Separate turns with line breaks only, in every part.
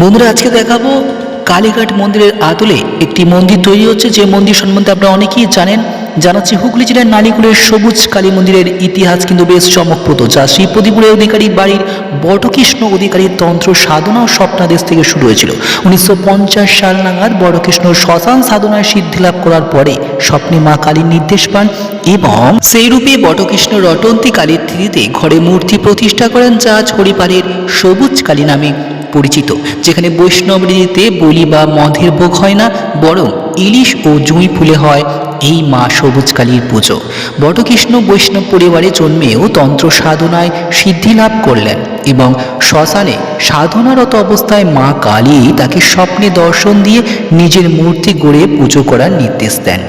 বন্ধুরা, আজকে দেখাবো কালীঘাট মন্দিরের আদলে একটি মন্দির তৈরি হচ্ছে। যে মন্দির সম্বন্ধে আপনারা অনেকেই জানেন জানাচ্ছি হুগলি জেলার নালিকুলের সবুজ কালী মন্দিরের ইতিহাস কিন্তু বেশ চমকপ্রদ। যা শ্রীপতিপুরের অধিকারী বাড়ির বটকৃষ্ণ অধিকারীর তন্ত্র, সাধনা ও স্বপ্নাদেশ থেকে শুরু হয়েছিল। উনিশশো পঞ্চাশ সাল নাগাদ বড়কৃষ্ণ শ্মশান সাধনায় সিদ্ধি লাভ করার পরে স্বপ্নে মা কালীর নির্দেশ পান এবং সেই রূপে বটকৃষ্ণ রটন্তী কালীর তিথিতে ঘরে মূর্তি প্রতিষ্ঠা করেন, যা আজ সবুজ কালী নামে পরিচিত, যেখানে বৈষ্ণব রীতিতে বলি বা মধের ভোগ হয় না, বরং ইলিশ ও জুঁই ফুলে হয় এই মা সবুজ কালীর পুজো। বটকৃষ্ণ বৈষ্ণব পরিবারে জন্মেও তন্ত্র সাধনায় সিদ্ধি লাভ করলেন এবং শ্মশানে সাধনারত অবস্থায় মা কালী তাকে স্বপ্নে দর্শন দিয়ে নিজের মূর্তি গড়ে পুজো করার নির্দেশ দেন।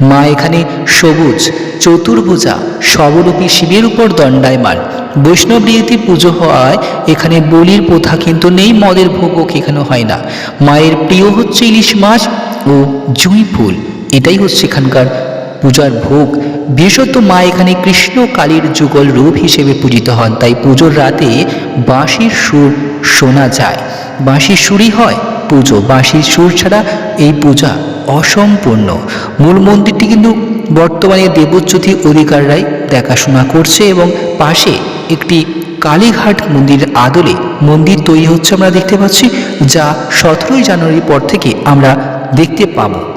মা এখানে সবুজ, চতুর্ভুজা সবরূপী শিবের উপর দণ্ডায়মান। বৈষ্ণব রীতি পুজো হওয়ায় এখানে বলির প্রথা কিন্তু নেই, মদের ভোগও এখানে হয় না। মায়ের প্রিয় হচ্ছে ইলিশ মাছ ও জুঁই ফুল, এটাই হচ্ছে এখানকার পূজার ভোগ। বিশেষত মা এখানে কৃষ্ণ কালীর যুগল রূপ হিসেবে পূজিত হন, তাই পুজোর রাতে বাঁশির সুর শোনা যায়। বাঁশির সুরই হয়। পুজো বাঁশির সুর ছাড়া এই পূজা অসম্পূর্ণ। মূল মন্দিরটি কিন্তু বর্তমানে দেবজ্যোতি অধিকাররাই দেখাশোনা করছে এবং পাশে একটি কালীঘাট মন্দিরের আদলে মন্দির তৈরি হচ্ছে আমরা দেখতে পাচ্ছি, যা সতেরোই জানুয়ারির পর থেকে আমরা দেখতে পাবো।